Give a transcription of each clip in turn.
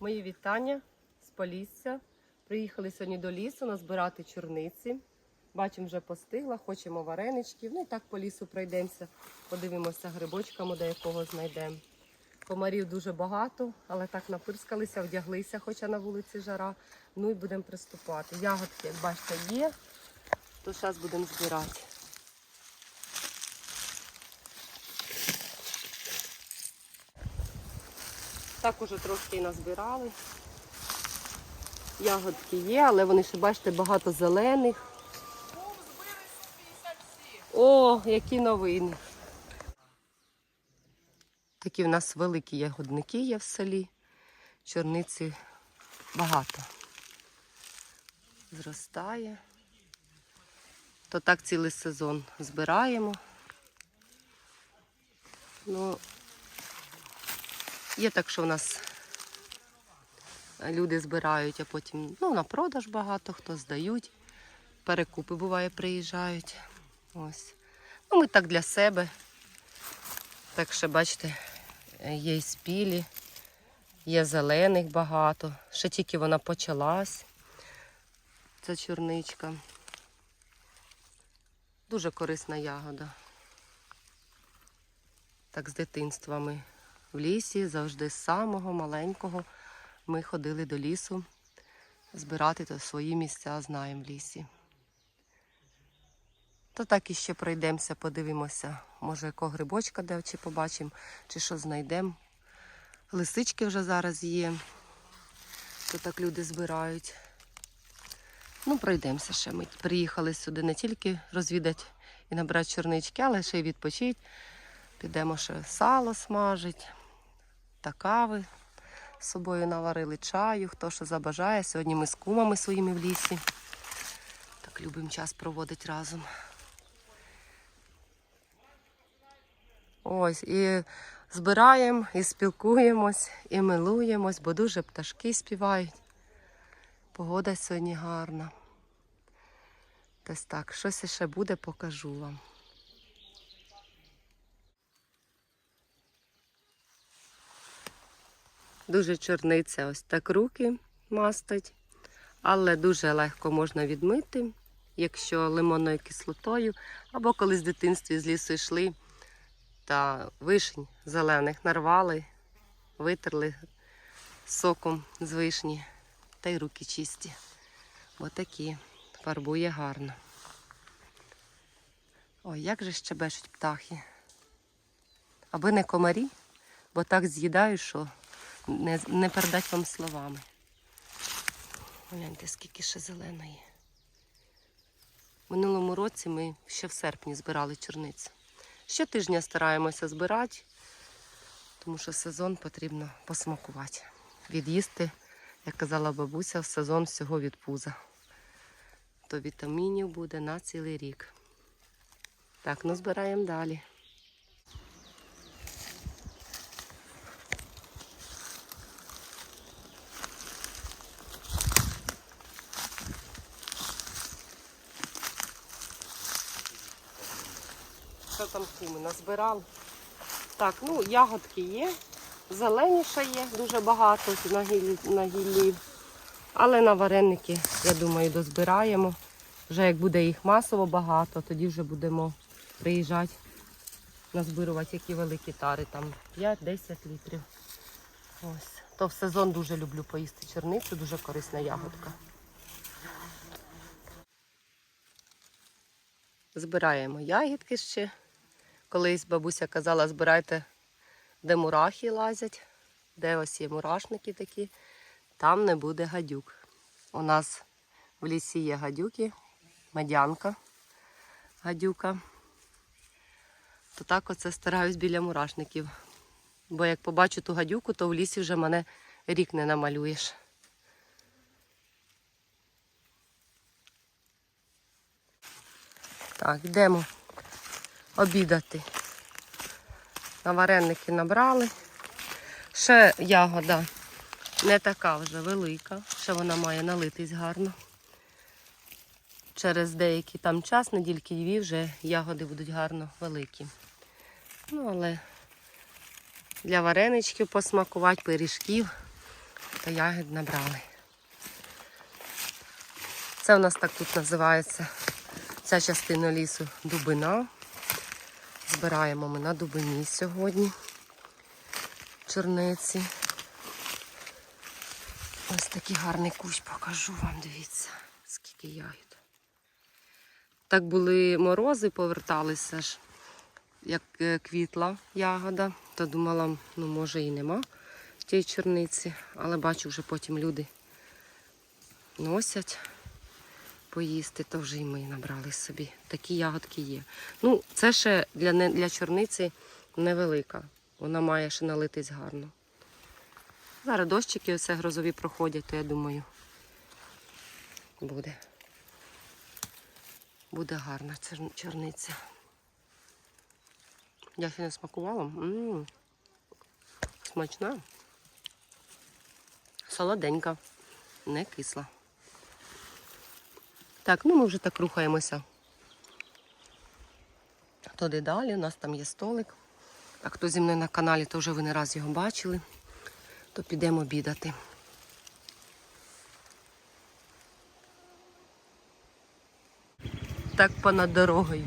Мої вітання з Полісся. Приїхали сьогодні до лісу назбирати чорниці. Бачимо, вже постигла, хочемо вареничків. Ну і так по лісу пройдемося, подивимося грибочками, до якого знайдемо. Комарів дуже багато, але так напирскалися, вдяглися, хоча на вулиці жара. Ну і будемо приступати. Ягодки, як бачите, є, то зараз будемо збирати. Так уже трошки і назбирали. Ягодки є, але вони ще, бачите, багато зелених. О, які новини. Такі в нас великі ягодники є в селі. Чорниці багато. Зростає. То так цілий сезон збираємо. Ну, Є так, що в нас люди збирають, а потім ну, на продаж багато, хто здають. Перекупи буває, приїжджають. Ось. Ну, ми так для себе. Так що, бачите, є і спілі, є зелених багато. Ще тільки вона почалась. Ця чорничка. Дуже корисна ягода. Так, з дитинства ми в лісі, завжди з самого маленького ми ходили до лісу збирати то свої місця знаємо в лісі. То так іще пройдемося, подивимося, може якого грибочка де чи побачимо, чи що знайдемо. Лисички вже зараз є, то так люди збирають. Ну, пройдемося ще. Ми приїхали сюди не тільки розвідати і набрати чорнички, але ще й відпочити. Підемо ще сало смажить та кави з собою наварили чаю, хто що забажає. Сьогодні ми з кумами своїми в лісі. Так любимо час проводити разом. Ось, і збираємо, і спілкуємось, і милуємось, бо дуже пташки співають. Погода сьогодні гарна. Десь так, щось ще буде, покажу вам. Дуже чорниця ось так руки мастить, але дуже легко можна відмити, якщо лимонною кислотою, або коли з дитинстві з лісу йшли та вишень зелених нарвали, витерли соком з вишні, та й руки чисті. Отакі. Фарбує гарно. Ой, як же щебечуть птахи. Аби не комарі, бо так з'їдаю, що не, не передать вам словами. Гляньте, скільки ще зеленої. Минулому році ми ще в серпні збирали чорницю. Щотижня стараємося збирати, тому що сезон потрібно посмакувати. Від'їсти, як казала бабуся, в сезон всього від пуза. То вітамінів буде на цілий рік. Так, ну збираємо далі. Там куми назбирали? Так, ну ягодки є, зелені ще є, дуже багато на гіллі, на гіллі. Але на вареники, я думаю, дозбираємо. Вже як буде їх масово багато, тоді вже будемо приїжджати, назбирувати які великі тари, там 5-10 літрів. Ось. То в сезон дуже люблю поїсти чорницю, дуже корисна ягодка. Збираємо ягідки ще. Колись бабуся казала, збирайте, де мурахи лазять, де ось є мурашники такі, там не буде гадюк. У нас в лісі є гадюки, медянка, гадюка. То так оце стараюсь біля мурашників. Бо як побачу ту гадюку, то в лісі вже мене рік не намалюєш. Так, йдемо обідати. На вареники набрали. Ще ягода не така вже велика, ще вона має налитись гарно. Через деякий там час, недільки дві, вже ягоди будуть гарно великі. Ну, але для вареничків посмакувати, пиріжків, то ягід набрали. Це у нас так тут називається ця частина лісу дубина. Збираємо ми на дубині сьогодні чорниці. Ось такий гарний кущ покажу вам, дивіться, скільки ягід. Так були морози, поверталися ж, як е, квітла ягода, то думала, ну може і нема тієї чорниці, але бачу, вже потім люди носять поїсти, то вже і ми набрали собі. Такі ягодки є. Ну, це ще для, для чорниці невелика. Вона має ще налитись гарно. Зараз дощики оце грозові проходять, то я думаю, буде. Буде гарна чор- чорниця. Я не смакувала. м Смачна. Солоденька, не кисла. Так, ну ми вже так рухаємося. Туди далі, у нас там є столик. А хто зі мною на каналі, то вже ви не раз його бачили, то підемо обідати. Так понад дорогою.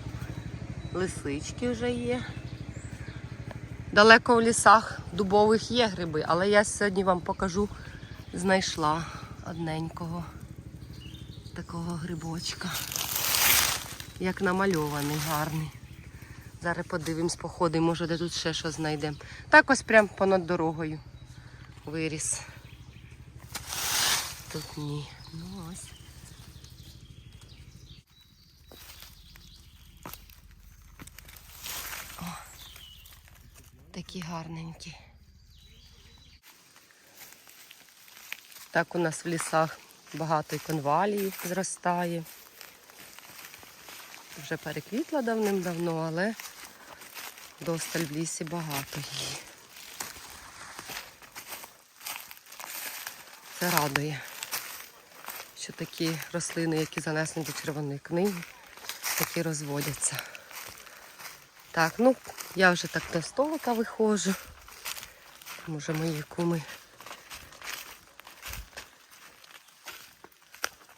Лисички вже є. Далеко в лісах дубових є гриби, але я сьогодні вам покажу, знайшла одненького такого грибочка. Як намальований, гарний. Зараз подивимось, походимо, може де тут ще що знайдемо. Так ось прям понад дорогою виріс. Тут ні. Ну ось. О, такі гарненькі. Так у нас в лісах багато і конвалії зростає. Вже переквітла давним-давно, але досталь в лісі багато її. Це радує, що такі рослини, які занесені до червоної книги, такі розводяться. Так, ну я вже так до столика виходжу. Може мої куми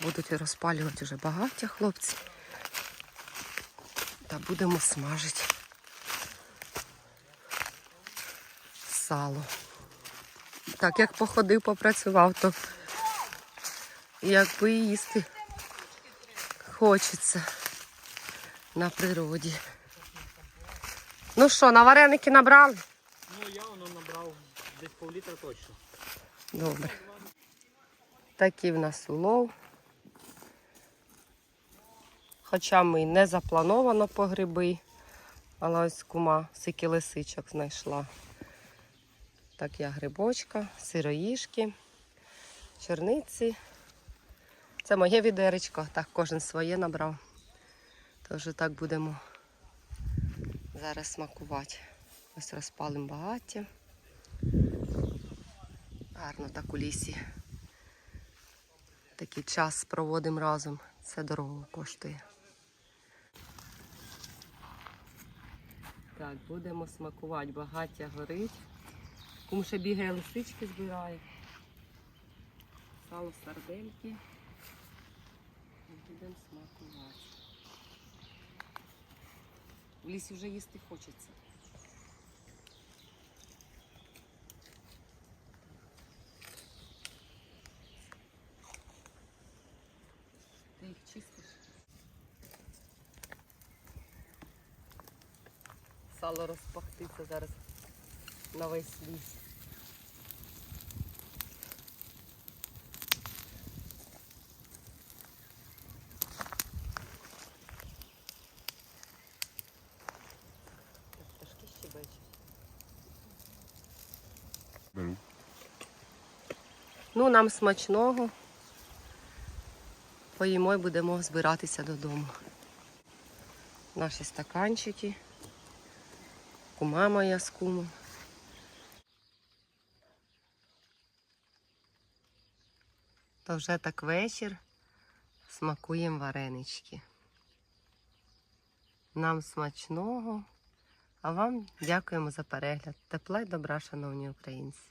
будуть розпалювати вже багаття хлопці. Та будемо смажити сало. Так, як походив, попрацював, то якби їсти хочеться на природі. Ну що, на вареники набрали? Ну я воно набрав десь пів літра точно. Добре. Такий в нас улов. Хоча ми не заплановано по гриби, але ось кума сики лисичок знайшла. Так я грибочка, сироїшки, черниці. Це моє відеречко, так кожен своє набрав. Тож так будемо зараз смакувати. Ось розпалимо багаття. Гарно так у лісі. Такий час проводимо разом. Це дорого коштує. Так, будемо смакувати. Багаття горить. Кум ще бігає лисички збирає. Сало сардельки. Будемо смакувати. В лісі вже їсти хочеться. Сало розпахтиться зараз на весь ліс. Пташки щебечуть. Беру. Ну, нам смачного. Поїмо і будемо збиратися додому. Наші стаканчики. Кума моя з кумом. То вже так вечір. Смакуємо варенички. Нам смачного, а вам дякуємо за перегляд. Тепла й добра, шановні українці.